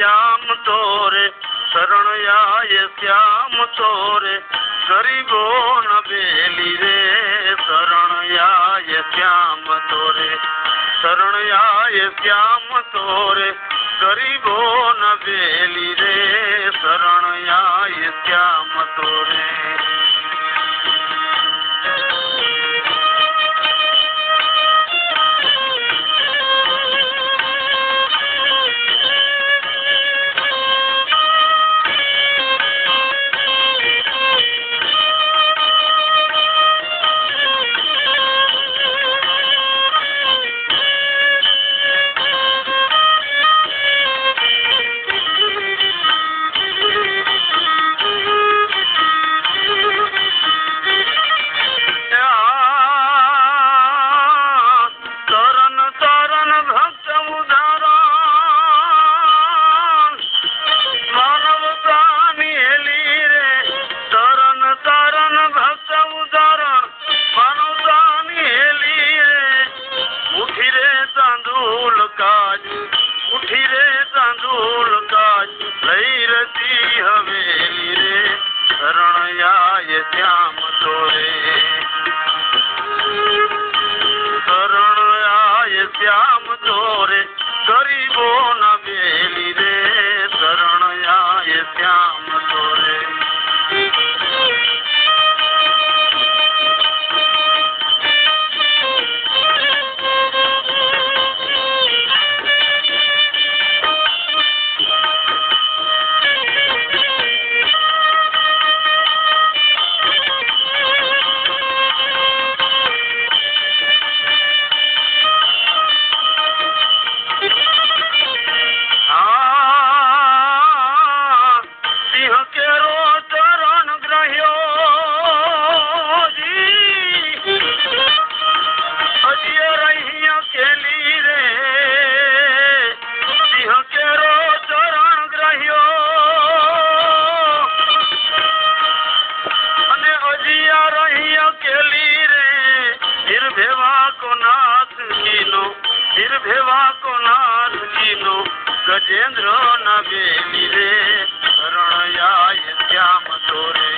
श्याम तोरे शरण आय श्याम तोरे। गरीबो न बेली रे आय श्याम तोरे। शरण आय श्याम तोरे गरीबो न बेली रे आय श्याम શ્યામ શરણ આય શ્યામ તોરે ગરીબો ન બેલી નિર્ભેવા કો નાથ જીનો ગજેન્દ્ર નવે બેલી રે, શરણયાય શ્યામ તોરે.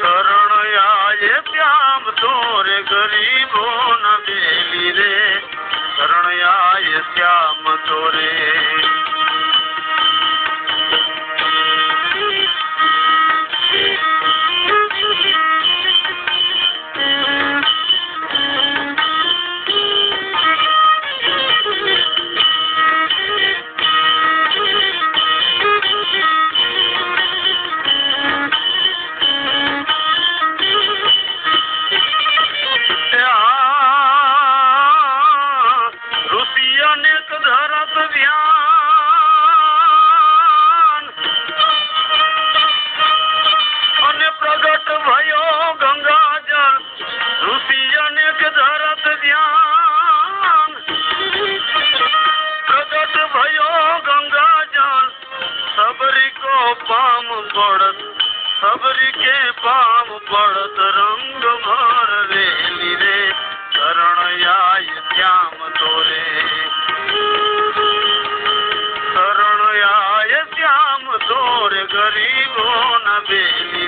શરણયાય શ્યામ તોરે ગરીબો ના બેલી રે, શરણયાય શ્યામ તોરે. પામ પડત. સબરી કે પામ પડત, રંગ ભર વેલી રે. શરણયાય શ્યામ તોરે. શરણયાય શ્યામ તોરે ગરીબો ન બેલી